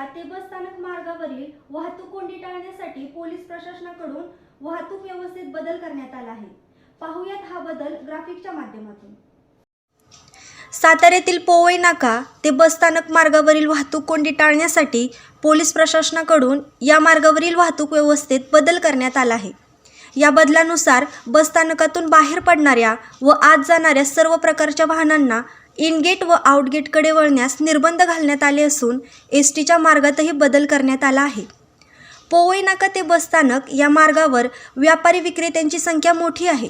नाका ते बस स्थानक मार्गावरील वाहतूक कोंडी टाळण्यासाठी पोलीस प्रशासनाकडून वाहतूक व्यवस्थेत बदल करण्यात आला आहे. पाहुयात हा बदल ग्राफिकच्या माध्यमातून. साताऱ्यातील पोवई नाका ते बसस्थानक मार्गावरील वाहतूक कोंडी टाळण्यासाठी पोलीस प्रशासनाकडून या मार्गावरील वाहतूक व्यवस्थेत बदल करण्यात आला आहे. या बदलानुसार बसस्थानकातून बाहेर पडणाऱ्या व आत जाणाऱ्या सर्व प्रकारच्या वाहनांना इनगेट व आउटगेटकडे वळण्यास निर्बंध घालण्यात आले असून एस टीच्या मार्गातही बदल करण्यात आला आहे. पोवई नाका ते बसस्थानक या मार्गावर व्यापारी विक्रेत्यांची संख्या मोठी आहे.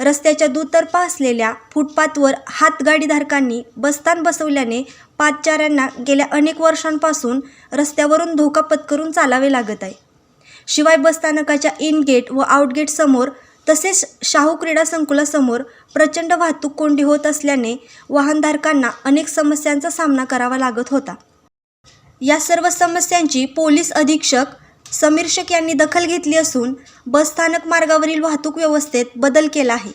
रस्त्याच्या दुतर्फा असलेल्या फुटपाथवर हातगाडीधारकांनी बसस्थान बसवल्याने पादचाऱ्यांना गेल्या अनेक वर्षांपासून रस्त्यावरून धोका पत्करून चालावे लागत आहे. शिवाय बसस्थानकाच्या इन गेट व आउटगेटसमोर समोर तसेच शाहू क्रीडा संकुलासमोर प्रचंड वाहतूक कोंडी होत असल्याने वाहनधारकांना अनेक समस्यांचा सामना करावा लागत होता. या सर्व समस्यांची पोलीस अधीक्षक समीर शेख यांनी दखल घेतली असून बसस्थानक मार्गावरील वाहतूक व्यवस्थेत बदल केला आहे.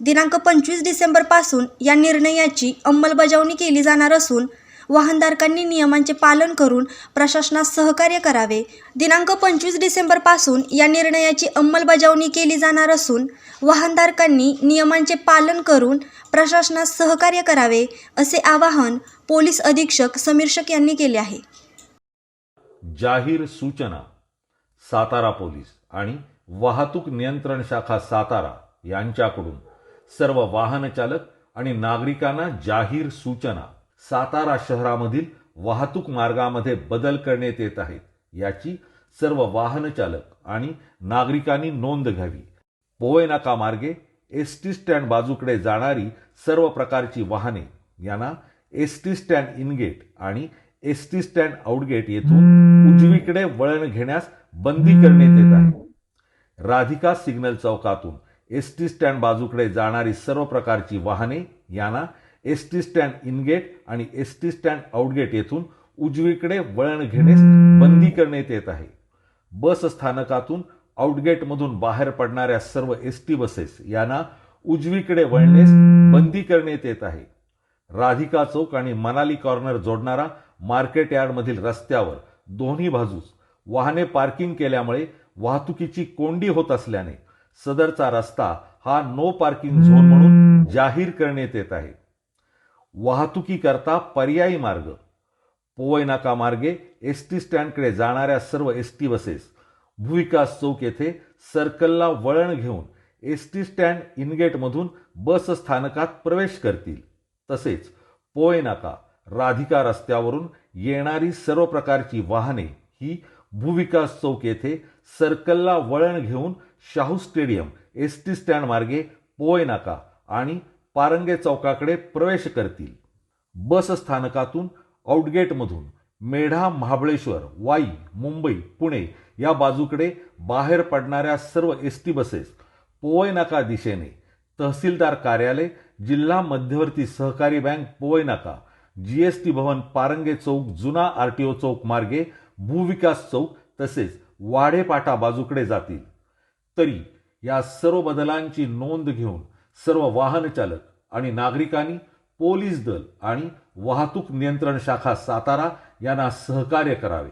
दिनांक पंचवीस डिसेंबरपासून या निर्णयाची अंमलबजावणी केली जाणार असून वाहनधारकांनी नियमांचे पालन करून प्रशासनास सहकार्य करावे. दिनांक पंचवीस डिसेंबरपासून या निर्णयाची अंमलबजावणी केली जाणार असून वाहनधारकांनी नियमांचे पालन करून प्रशासनास सहकार्य करावे असे आवाहन पोलीस अधीक्षक समीर शेख यांनी केले आहे. जाहीर सूचना सातारा पोलीस आणि वाहतूक नियंत्रण शाखा सातारा यांच्याकडून सर्व वाहनचालक आणि नागरिकांना जाहीर सूचना. सातारा शहरामधील वाहतूक मार्गामध्ये बदल करण्यात येत आहेत याची सर्व वाहन चालक आणि नागरिकांनी नोंद घ्यावी. पोवेनाका मार्गे एस टी स्टँड बाजूकडे जाणारी सर्व प्रकारची वाहने यांना S T stand in gate आणि S T stand out gate येथून उजवीकडे वळण घेण्यास बंदी करण्यात येत आहे. राधिका सिग्नल चौकातून एस टी स्टँड बाजूकडे जाणारी सर्व प्रकारची वाहने यांना S T stand in gate आणि S T stand out gate येथून उजवीकडे वळण घेण्यास बंदी करण्यात येत आहे. बस स्थानकातून आउटगेटमधून बाहेर पडणाऱ्या सर्व एस टी बसेस यांना उजवीकडे वळण्यास बंदी करण्यात येत आहे. राधिका चौक आणि मनाली कॉर्नर जोडणारा मार्केट यार्डमधील रस्त्यावर दोन्ही बाजूस वाहने पार्किंग केल्यामुळे वाहतुकीची कोंडी होत असल्याने सदरचा रस्ता हा नो पार्किंग झोन म्हणून जाहीर करण्यात येत आहे. वाहतुकीकरता पर्यायी मार्ग. पोवईनाका मार्गे एस टी स्टँडकडे जाणाऱ्या सर्व एस टी बसेस. भूविकास चौक येथे सर्कलला वळण घेऊन एस टी स्टँड इनगेटमधून बस स्थानकात प्रवेश करतील. तसेच पोयनाका राधिका रस्त्यावरून येणारी सर्व प्रकारची वाहने ही भूविकास चौक येथे सर्कलला वळण घेऊन Shahu stadium S T stand मार्गे आणि पारंगे चौकाकडे प्रवेश करतील. बस स्थानकातून आउटगेटमधून मेढा महाबळेश्वर वाई मुंबई पुणे या बाजूकडे बाहेर पडणाऱ्या सर्व एस टी बसेस पोवयनाका दिशेने तहसीलदार कार्यालय जिल्हा मध्यवर्ती सहकारी bank Powai Naka G S GST भवन पारंगे चौक जुना आरटीओ चौक मार्गे भूविकास चौक तसेच वाढेपाटा बाजूकडे जातील. तरी या सर्व बदलांची नोंद घेऊन सर्व वाहनचालक आणि नागरिकांनी पोलीस दल आणि वाहतूक नियंत्रण शाखा सातारा यांना सहकार्य करावे.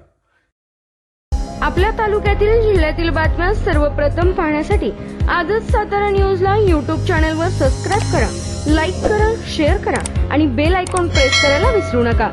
आपल्या तालुक्यातील जिल्ह्यातील बातम्या सर्वप्रथम पाहण्यासाठी आजच सातारा न्यूजला यूट्यूब चॅनलवर सबस्क्राईब करा लाईक करा शेअर करा आणि बेल आयकॉन प्रेस करायला विसरू नका.